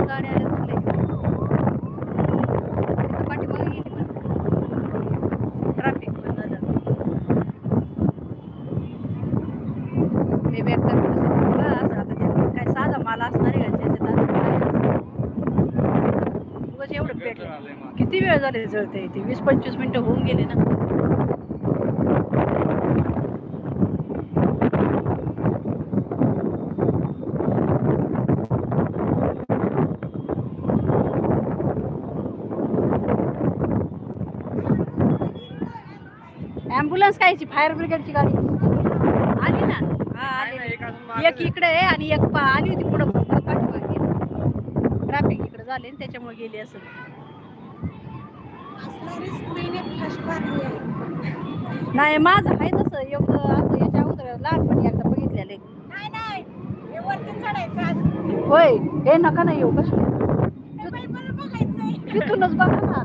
गाड्या आल्या पाठीमागे गेली पण. ट्रॅफिक बंद झालं ते असं आता काय साधा माल असणार आहे का त्याच्यात? एवढं पेटलं किती वेळ झाले जळते इथे वीस पंचवीस मिनिटं होऊन गेले ना. फायर ब्रिगेडची गाडी. आली ना? हा आली एक इकडे आहे आणि एक पा आली होती पुढं पाठीमागे. ट्रॅफिक इकडे झाले त्याच्यामुळे गेली असं नाही माझं आहे तसं. एवढं असं याच्या अगोदर लहानपणी एकदा बघितलेलं. होय हे नका नाही येऊ कसं तिथूनच बघा ना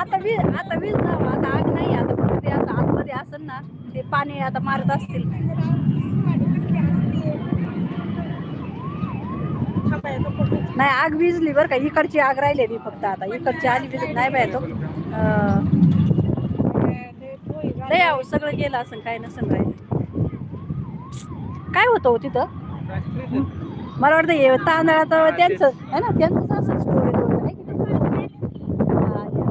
आता वीज आता वीज जावं आता आग नाही आता फक्त ते असं आतमध्ये असेल ना ते पाणी आता मारत असतील. नाही आग विजली बरं का. इकडची आग राहिलेली फक्त आता. इकडची आली विजत नाही बाय तो अं, लय अहो, सगळं गेलं असं काय नसेल राहिलं काय होतं हो तिथं? मला वाटतं हे तांदळात त्यांचं आहे ना त्यांचंच असं स्टोरेज वगैरे आहे की नाही? हा, या.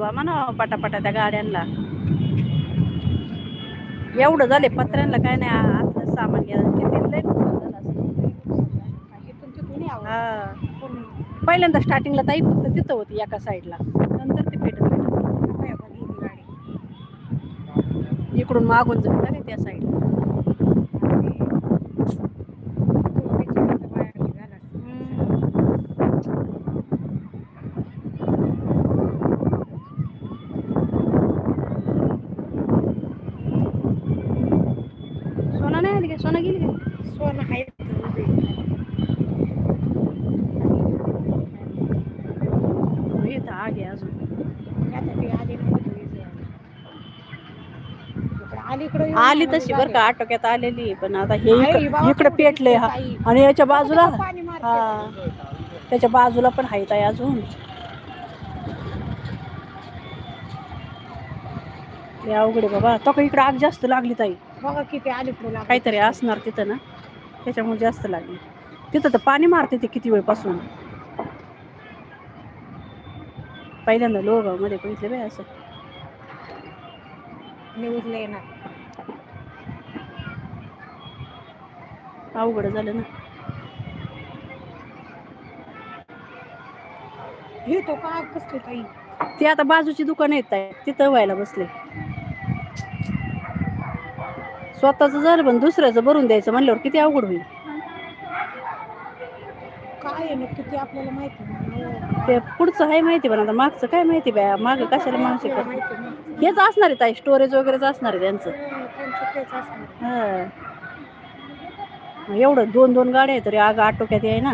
विजवा म्हणा पटापटा त्या गाड्यांना. एवढं झाले पत्र्यांना काय नाही आ- आतलं सामान. पहिल्यांदा स्टार्टिंगला ताई फक्त तिथं होती एका साईडला नंतर ते पेटत पेटत इकडून मागून जाऊ ना रे त्या साईडला सोना नाही आली का सोना गेली का इथं आग आहे अजून आली तशी बरं का आटोक्यात आलेली. पण आता हे इक- इकडं पेटलंय हा. आणि याच्या बाजूला हा. त्याच्या बाजूला पण आहेत आहे अजून. अवघड बाबा. तो का इकडे आग जास्त लागली ताई. बघा किती लागलं. काहीतरी असणार तिथं ना. त्याच्यामुळे जास्त लागली. तिथं तर पाणी मारते ते किती वेळपासून. पहिल्यांदा लोगावमध्ये बघितले बाय असं. न्यूजला येणार. अवघड झालं ना हे तो काय कसले काही ती आता बाजूची दुकान येत आहे तिथं व्हायला बसले स्वतःच झालं पण दुसऱ्याचं भरून द्यायचं म्हणल्यावर किती अवघड होईल काय आहे नक्की ते आपल्याला माहिती नाही. ते पुढचं आहे माहिती पण आता मागचं काय माहिती बाय मागं कशाला माणूस? माहिती नाही. हेच असणार आहे ताई स्टोरेज वगैरेच असणार आहे त्यांचं हो, त्यांचं तेच असणार. हा. एवढं दोन दोन गाड्या आहे तरी आग आटोक्यात आहे ना.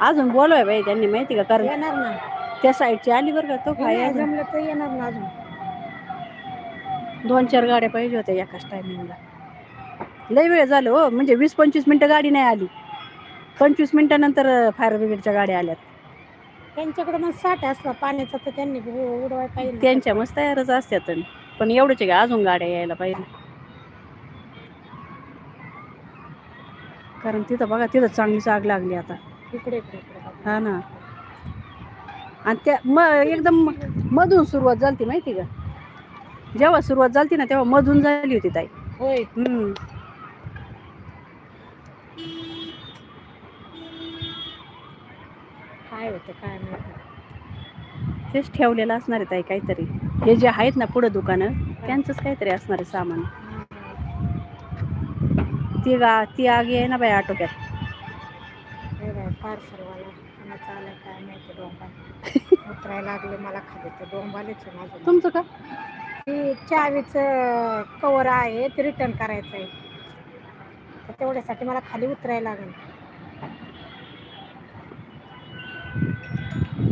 अजून बोलवाय बाई त्यांनी माहिती का? कारण येणार ना. त्या साईडची आली बरं का तो काय नाही अजून. जमलं तर येणार ना अजून. दोन चार गाड्या पाहिजे होत्या एकाच टायमिंगला लय वेळ झालं हो म्हणजे वीस पंचवीस मिनिटं गाडी नाही आली. पंचवीस मिनिटानंतर फायर ब्रिगेडच्या गाड्या आल्यात. त्यांच्याकडे मग साठा असला पाण्याचा तर त्यांनी उडवाय पाहिजे. त्यांच्या मस्त तयारच असतात पण एवढंच आहे का अजून गाड्या यायला पाहिजे. कारण तिथं बघा तिथं चांगलीच आग लागली आता. इकडे. हा ना. आणि त्या म एकदम मधून सुरुवात झाली माहिती का? जेव्हा सुरुवात झाली ना तेव्हा मधून झाली होती ताई. होय. हम्म. काय होतं काय माहिती. तेच ठेवलेलं असणार आहे ताई काहीतरी. हे जे आहेत ना पुढं दुकानं त्यांचंच काहीतरी असणार आहे सामान. ती गा ती आगी आहे ना बाई आटोक्यात. पार्सलवाला काय माहिती उतरायला लागले मला खाली. तर डोंबालेच आहे माझं. तुमचं का? ती चावीचं कवर आहे ते रिटर्न करायचं आहे तर तेवढ्यासाठी मला खाली उतरायला लागेल.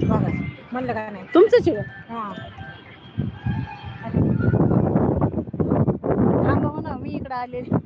बघा म्हणलं का नाही? आहे का? हां. आलेली.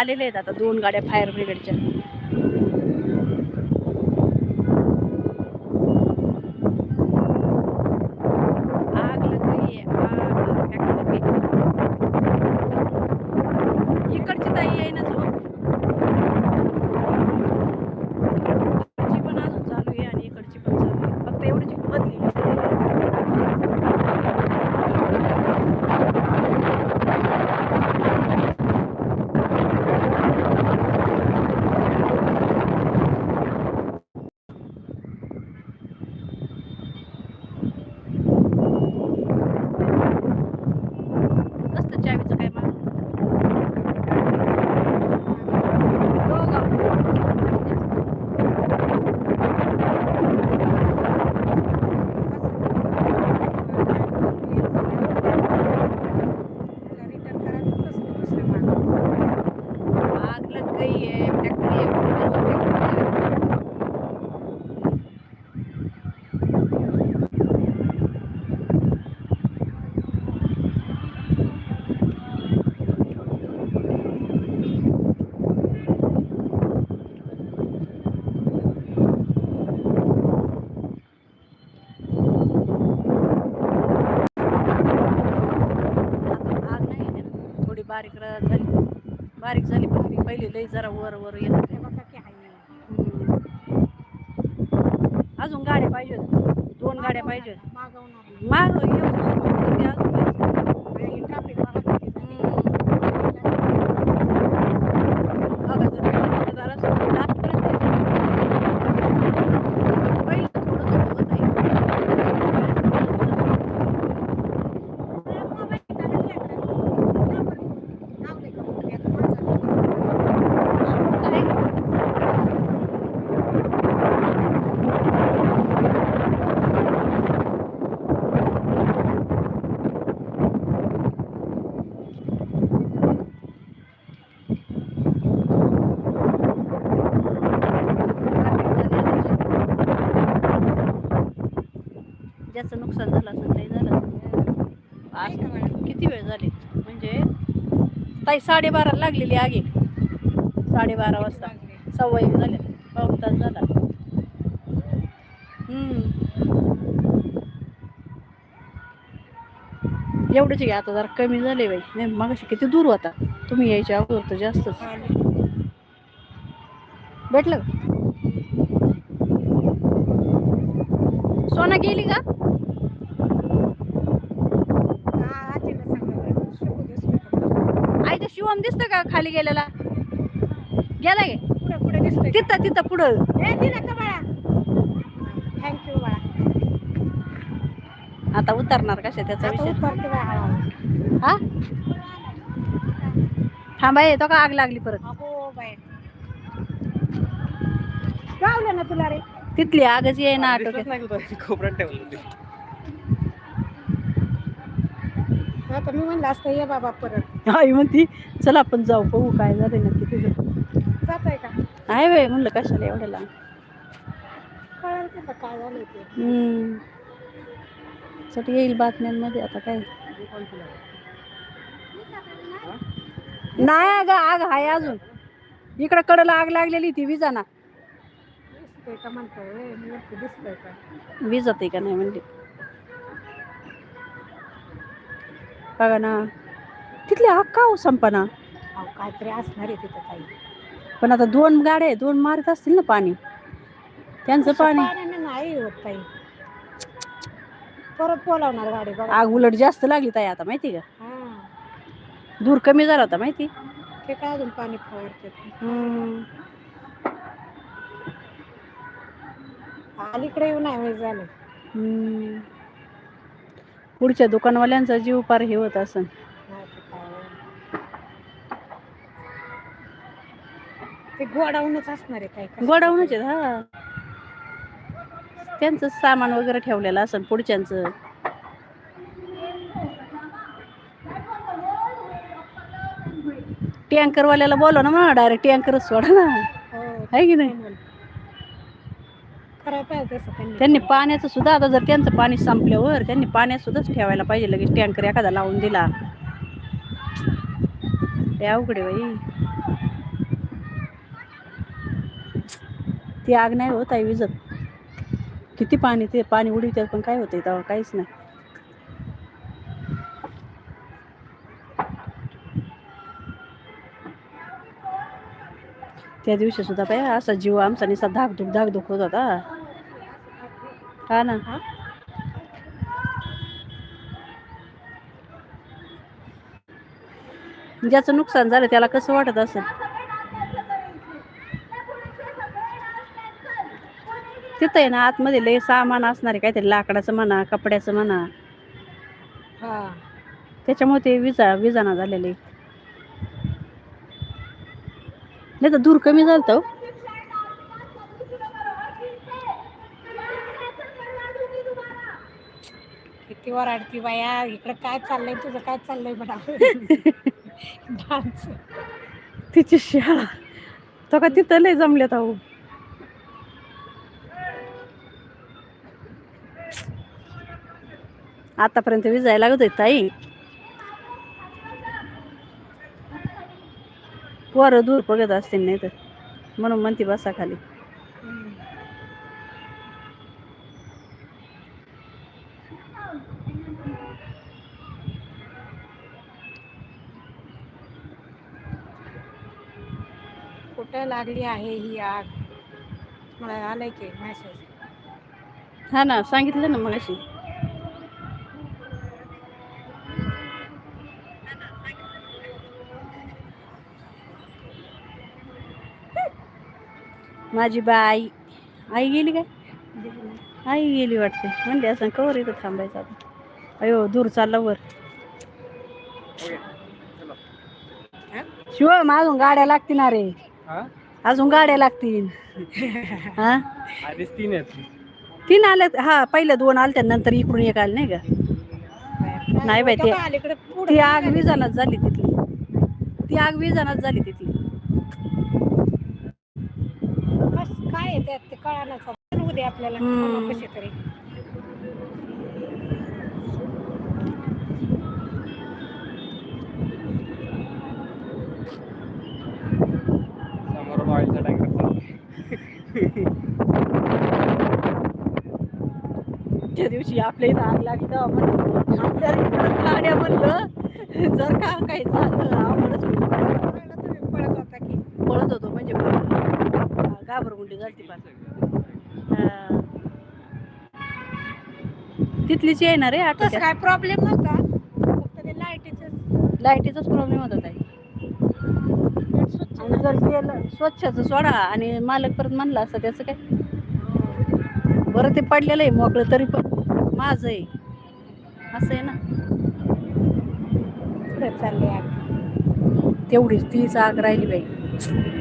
आलेले आहेत आता दोन गाड्या फायर ब्रिगेडच्या आग लग रही है आग फॅक्टरी इकडची ताई आहे ना जो इकडची पण अजून चालू आहे आणि इकडची पण चालू आहे फक्त एवढीची बदली नसतं चावीचं काय मा हो का? आग लग गई है फैक्ट्री है फैक्ट्री है। आता आग नाही आहे ना. थोडी बारीक र- झाली बारीक झाली पण ती पहिली लई जरा वर वर येत. अजून गाड्या पाहिजे. दोन गाड्या पाहिजे होत्या. मागवणार माग येऊ ते अजून आणि traffic वाहत होती. बघा जर ट्रॅफिक झालं असतं तर लास्टपर्यंत येतं. पहिलं थोडं थोडं होत आहे. काय? ज्याचं नुकसान झालं असं काही झालं आज किती वेळ झाली? म्हणजे ताई साडेबारा लागलेली आगी. साडेबारा वाजता. सव्वा एक झाले. पाऊन तास झाला. हम्म. एवढंच आहे आता जरा कमी झाले बाई. नाही मग किती दूर होता. तुम्ही यायच्या अगोदर तर जास्तच. भेटलं सोना गेली का? शिवम दिसतं का खाली गेलेला? गेला गे तिथं तिथं पुढं. थँक्यू बाळा? आता उतरणार कशा त्याचा आता विषय उतरते बाळा हळूहळू. हा? थांबा येतो का? आग लागली परत. अगो गावलं ना तुला रे? तिथली आगच ये ना आटोक्यात. खोबऱ्यात ठेवलं ते आता मी म्हणलं असतं ये बाबा परत. आई म्हणती चला आपण जाऊ बघू काय झालं नक्की तुझं जात आहे का? आहे बाई म्हणलं कशाला एवढ्याला का काय झालं ते. हम्म. चट येईल बातम्यांमध्ये आता काय. नाही अगं आग आहे अजून. इकडं कडला आग लागलेली ती विजाना. दिसतंय का म्हणतोय? होय, मी म्हणते दिसतंय का? विजत आहे का नाही म्हणली. बघा ना. तिथली आग का हो संपना. अहो काहीतरी असणार आहे तिथं काही पण आता दोन गाड्या आहे दोन मारत असतील ना पाणी. त्यांचं पाणी. पाण्याने नाही होत ताई. परत बोलावणार गाडी बघा. आग उलट जास्त लागली ताई आता माहिती का? हा. धूर कमी झाला होता माहिती? ते काय अजून पाणी फवारते? हम्म. अलीकडे येऊन नाही वेळ झालं. हम्म. पुढच्या दुकानवाल्यांचा जीव पार हे होत असं नाही तर काय ते गोडाऊनच असणार आहे काय गोडाऊनच आहेत हा. त्यांचं सामान वगैरे ठेवलेलं असं पुढच्यांचं. टँकरवाल्याला बोलव ना म्हणा डायरेक्ट टँकरच सोडा ना. हो आहे की नाही? त्यांनी. पाण्याचं सुद्धा आता जर त्यांचं पाणी संपल्यावर त्यांनी पाण्यात सुद्धाच ठेवायला पाहिजे लगेच टँकर एखादा लावून दिला. ते अवघड बाई. ती आग नाही होत आहे विजत. किती पाणी ते पाणी उडीतात पण काय होतंय तेव्हा? काहीच नाही. त्या दिवशी सुद्धा बाई असा जीव आमचा निसा धाकधूक धाकधूक होत होता. हा ना? ज्याचं नुकसान झालं त्याला कसं वाटत असेल? तिथं आहे ना आतमध्ये लय सामान असणार आहे काहीतरी लाकडाचं म्हणा कपड्याचं म्हणा. हा. त्याच्यामुळे ते विजा विजाणा झालेले नाही तर दूर कमी झालं हो. किती वराडती बाया इकडं काय चाललंय तुझं काय चाललंय म्हणा. डान्स. तिची शाळा. तो का तिथं लय जमल्यात अहो. आतापर्यंत विजायला लागत होती ताई. पोरं दूर बघत असतील नाही तर. म्हणून म्हणते बसा खाली. कुठं लागली आहे ही आग? मला आलंय की मेसेज हा ना सांगितलं ना मग अशी माझी बाई. आई गेली काय? आई गेली वाटते. म्हणले असं कवर इथं थांबायचं आता. अयो दूर चालला वर. शिवम अजून गाड्या लागतील ना रे अजून गाड्या लागतील. हा? तीन तीन आल्यात. हा पहिले दोन आलत्या नंतर इकडून एक आले नाही का? नाही बाई, ते- ती आग विजानाच झाली तिथली. ती आग विजानाच झाली तिथली काय आहे उद्या आपल्याला हम्म. कशी तरी समोर ऑइलचा टँकर त्या दिवशी आपल्या इथं आग लागली तेव्हा म्हणलं आपल्या इकडं गाड्या म्हणलं जर का काही झालं. तुम्ही पळत होता की पळत होतो म्हणजे घाबरगुंडी झाली हा. तिथलीच येणार रे तसं आठवड्यात. काय प्रॉब्लेम नव्हता. फक्त ते लाईटीचं लाईटीचाच प्रॉब्लेम होता ताई. आणि जर स्वच्छच सोडा आणि मालक परत म्हणला असतं त्याचं काय? बरं ते पडलेलं आहे मोकळं तरी पण. माझं आहे. असं आहे ना. चालले तेवढीच तीच आग राहिली बाई.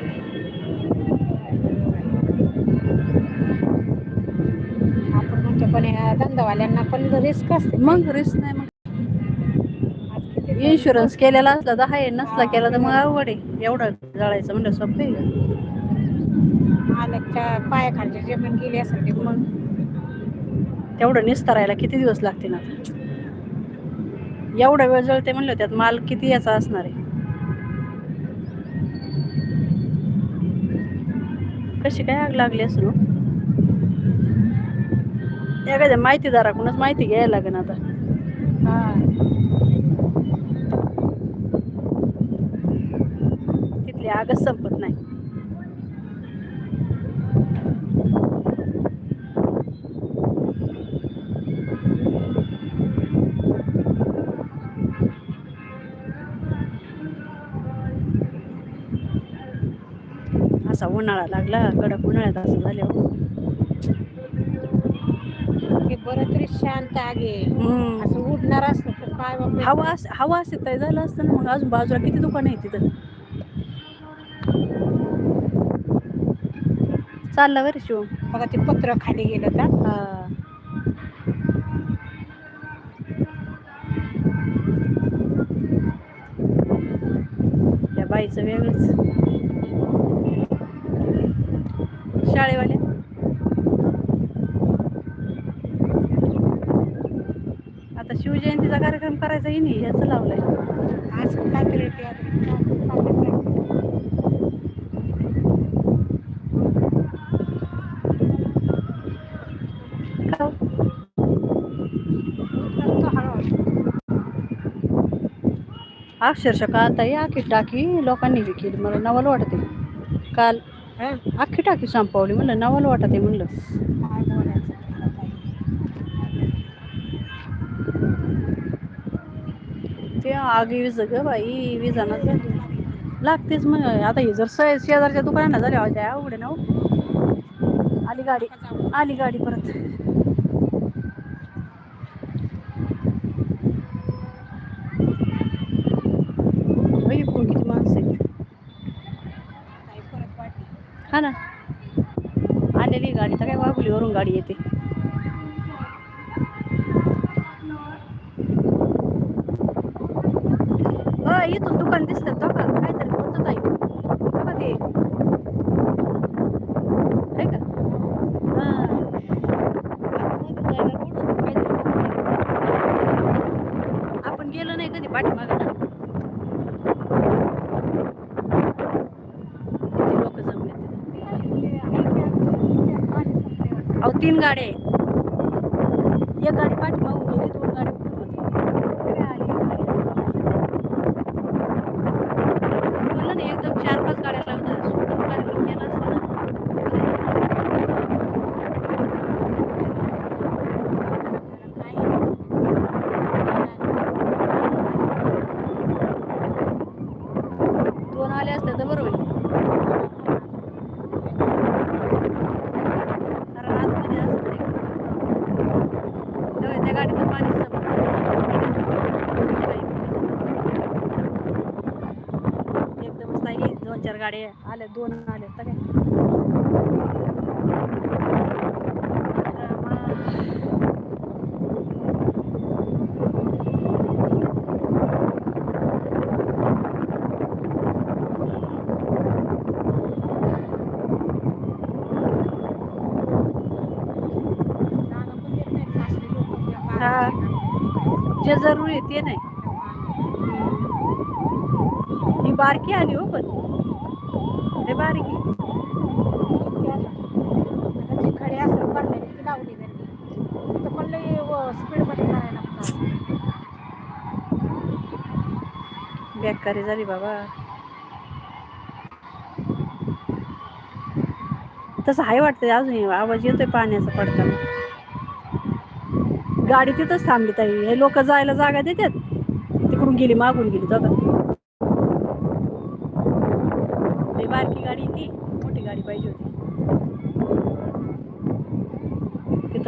पण या धंदावाल्यांना पण रिस्क असते. मग रिस्क नाही मग. इन्शुरन्स केलेला असला तर आहे नसला केला तर मग अवघड आहे. एवढं जळायचं म्हणजे सोपं आहे. का मालकच्या पायाखालची जमीन गेली असेल ते मग. तेवढं निस्तरायला किती दिवस लागतील आता? एवढा वेळ जळते म्हणलं त्यात माल किती याचा असणार आहे? कशी काय आग लागली असं हो? एखाद्या माहितीदाराकडूनच माहिती घ्यायला लागेल आता तिथली आगच संपत नाही असा उन्हाळा लागला कडक उन्हाळ्यात असं झाले हो बरं तरी शांत आगे. हम्म. असं उडणार असतं तर काय बाबा? हवा अस- हवा असते काय झालं असतं ना मग अजून बाजूला किती दुकान आहे तिथं? चालला बरं शिव बघा ते पत्र खाली गेलं तर. हा. त्या बाईचं वेगळंच. शाळेवाल्या आता शिवजयंतीचा कार्यक्रम करायचा ही नाही याचं लावलंय आता काय. अक्षरशः का आता ही आखी टाकी लोकांनी विकली मला नवल वाटते काल? अख्खी टाकी संपवली म्हणलं नवल वाटते म्हणलं काय बोलायचं त्याला काही. ते आगी वीज ग बाई विजाना लागतेच मग. आता हे जर स- शेजारच्या दुकानांना झाले होते अवघड आहे ना. आली गाडी. आली गाडी परत. किती माणसं आहेत. हा ना. आलेली गाडी. तर काय वाघुलीवरून गाडी येते. इथून दुकान दिसतात तो का काहीतरी होतं ताई बघा ते आहे का हा. मागं जायला road होता, काहीतरी होतं. आपण गेलो नाही कधी पाठीमागं ना लोक जमले अहो तीन गाड्या आहेत एक गाडी पाठीमागून गेली दोन गाड्या पुढे होत्या. म्हणलं ना एकदम चार पाच गाड्या लावतात सुंदर कार्यक्रम केला असता ना दोन आले असते तर बरोबर आहे. कारण आतमध्ये असतं ते. तेव्हा त्या गाडीचं पाणी एकदम स्थायी दोन चार गाड्या आल्या दोन आल्या तर काय? जे जरुरी आहे ते नाही. ही बारकी आली हो पण. ते बारकी खडी ती लावली त्यांनी. पण स्पीडमध्ये करायला बेकारी झाली बाबा. तसं आहे वाटतं अजून आवाज येतोय पाण्याचा पडताना. गाडी तिथंच थांबली ताई. हे लोक जायला जागा देतात. तिकडून गेली मागून गेली बघा लई बारकी गाडी ती मोठी गाडी पाहिजे होती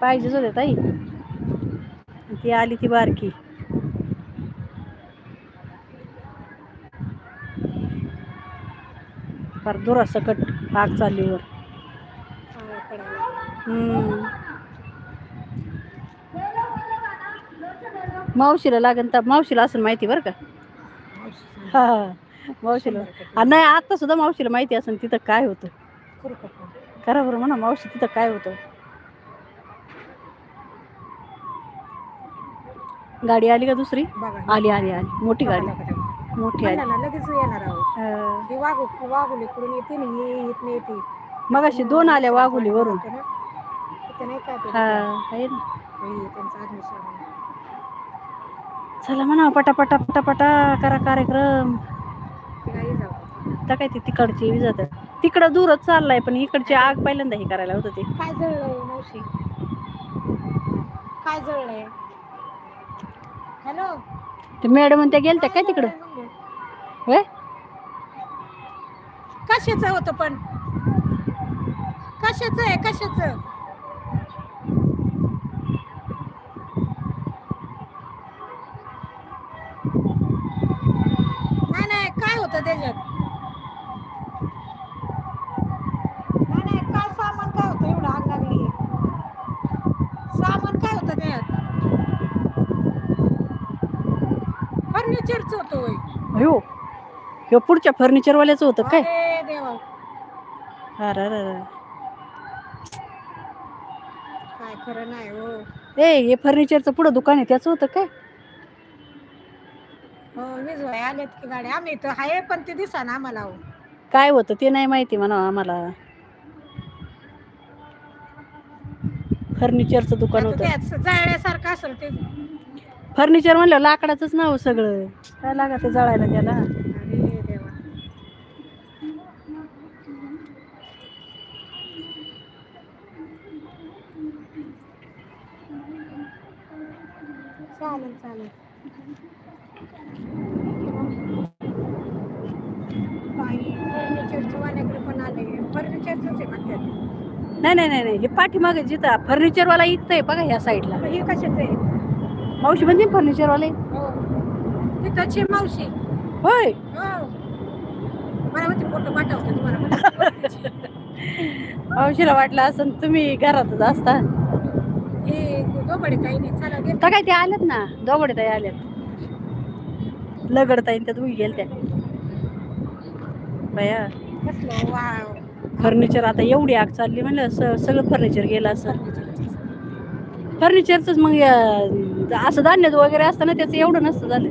पाहिजेच होते ताई. ती आली ती बारकी. फार दुरासकट आग चालली वर. हम्म. मावशीला लागेल तर मावशीला असं माहिती बरं का? हा मावशीला. नाही आता सुद्धा मावशीला माहिती असेल तिथं काय होतं. करा बरं म्हणा मावशी तिथं काय होतं. गाडी आली का दुसरी? बघा आली आली आली. मोठी गाडी. मोठी आली ना, लगेच येणार आहोत. ही. वाघू वाघुली येते ना ही इथनं येते. दोन आल्या वाघुलीवरून. तिथे नाही का ते हा आहे ना. हे त्यांचं. चला म्हणा पटापटा पटापटा करा कार्यक्रम. ते काही जाऊ आता काय ते तिकडची जातात. तिकडं दूरच चाललाय पण इकडची आग पहिल्यांदा हे करायला होतं ते. काय जळलंय मावशी? काय जळलंय? हॅलो. ते मॅडम त्या गेलत्या काय तिकडं? होय? कशाच होतं पण? कशाच आहे? कशाच नाही नाही काय होतं त्याच्यात नाही नाही काय सामान काय होतं एवढं आग लागली सामान काय होतं त्यात फर्निचरच होतं होय अयो ह्यो पुढच्या फर्निचरवाल्याचं होतं काय? अरे. काय खरं नाही हो. ए हे फर्निचरचं पुढं दुकान आहे त्याचं होतं काय? हो विजवाय आलेत की गाड्या. आम्ही इथं आहे पण ते दिसा ना आम्हाला हो. काय होतं ते नाही माहिती म्हणा आम्हाला. फर्निचरचं दुकान आता होतं. त्यात जळल्यासारखं असेल ते. फर्निचर म्हणलं लाकडाचंच नाव सगळं. काय लागा ते जळायला त्याला अरे देवा चालेल चालेल काही फर्निचरचं वाल्याकडे पण आले फर्निचरच आहे म्हणतात नाही नाही नाही नाही हे पाठीमागे जिथं फर्निचरवाला इथं आहे बघा ह्या साईडला हे कशाचं आहे? मावशी म्हणजे फर्निचरवाले हो. तिथंची मावशी. होय. हो. मला म्हणते फोटो पाठवते तुम्हाला. म्हणते. मावशीला वाटलं असं तुम्ही घरातच असता. हे दोबडे काही नाही. चला गे तर काय ते आल्यात ना? दोघडे ताई आल्यात. लगड ताई त्यात उभी गेल त्या बया. कसलं? वाव. फर्निचर आता एवढी आग चालली म्हणलं स- सगळं फर्निचर गेलं असं. फर्निचरच मग असं धान्य वगैरे असतं ना त्याचं एवढं नसतं झालं.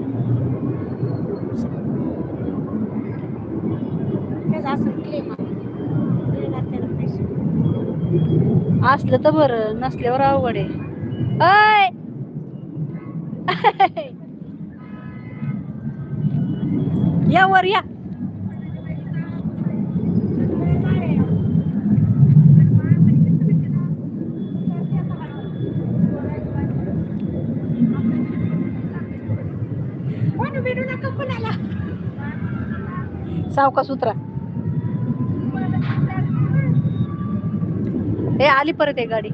असलं तर बरं नसल्यावर अवघड आहे. अय! या वर या. सावकाश उतरा हे आली परत आहे गाडी.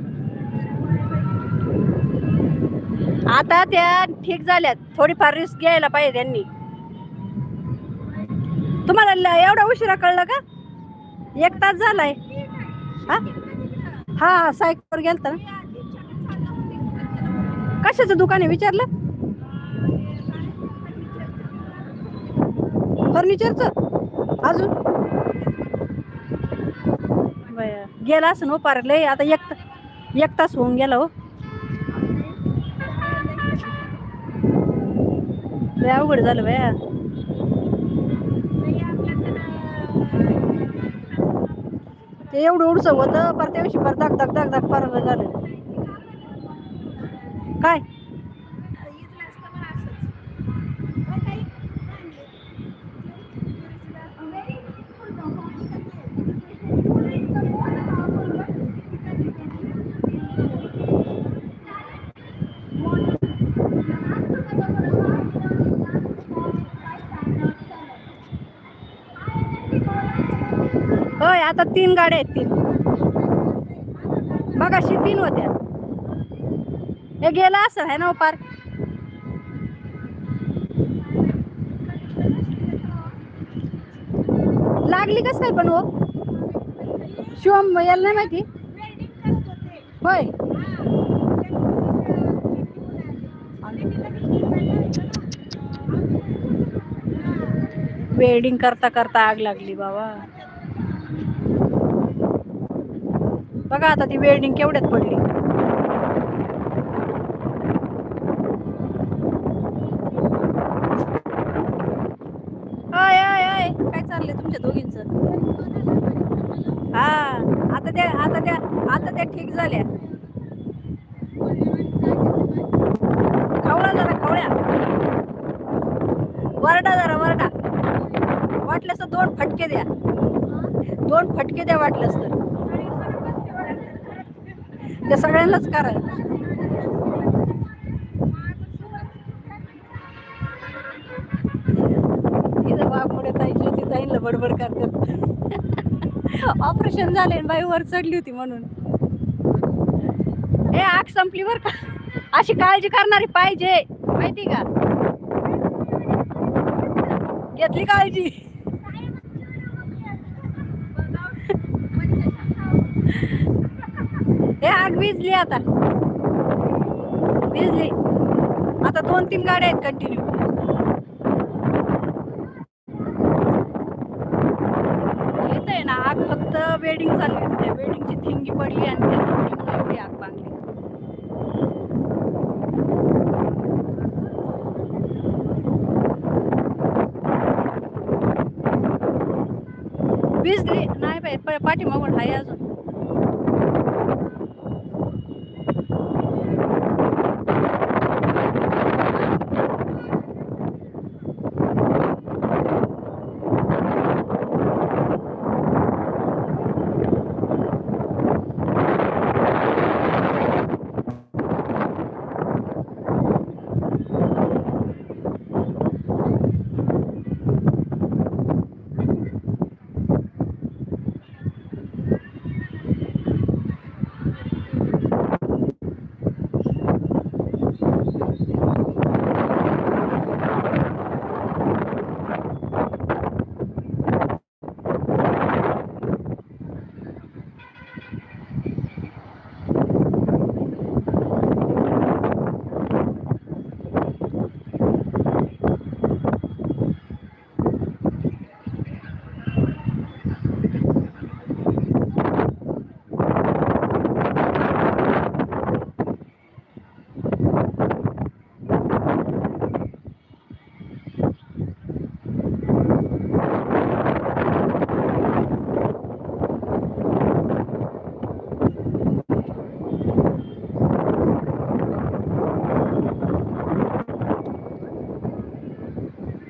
आता त्या ठीक झाल्यात. थोडीफार रिस्क घ्यायला पाहिजे त्यांनी. तुम्हाला ल- एवढा उशिरा कळलं का? एक तास झालाय. हा? हा सायकलवर गेलता ना? कशाचं दुकान आहे विचारलं? फर्निचरचं? अजून? बया गेला असं हो पार लय आता एक ता- एक तास होऊन गेला हो. लय अवघड झालं बया. ते एवढं उडसं होतं पर त्या दिवशी पर धक धक धक धक फार झालं. काय? गाड्या आता तीन गाड्या आहेत तीन. मगाशी तीन होत्या. हे गेला असं आहे ना हो, उपार लागली कस काय पण हो? शिवम याला नाही माहिती? होय. वेल्डिंग करता करता आग लागली बाबा. बघा आता ती वेल्डिंग केवढ्यात पडली. काय चाललंय तुमच्या दोघींच? हा आता त्या आता त्या आता त्या ठीक झाल्या. खवळा जरा खवळ्या. वरडा जरा वरडा. वाटलंस तर दोन फटके द्या. दोन फटके द्या वाटलंस तर. ते सगळ्यांनाच करा इथं बापमुळे ताई ज्योती ताईंना बडबड करतात. ऑपरेशन झाले बाई वर चढली होती म्हणून. ए आग संपली बर का? अशी काळजी करणारी पाहिजे माहिती का? घेतली काळजी. हे आग विजली आता. विजली आता दोन तीन गाड्या आहेत कंटिन्यू येत आहे ना आग फक्त वेडिंग चालली होती त्या वेडिंगची थिंगी पडली आणि त्या एवढी आग बांधली विजली नाही बाई प- पाठीमागून आहे अजून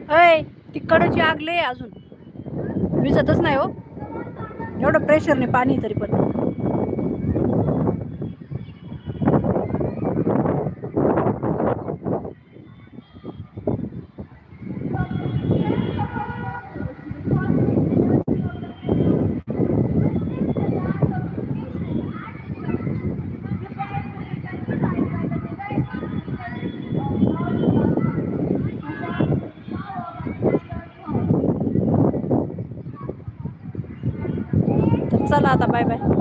अय कडची आग लय आहे अजून. विजतच नाही हो. एवढं प्रेशरने पाणी तरी पण. तर चला आता बाय बाय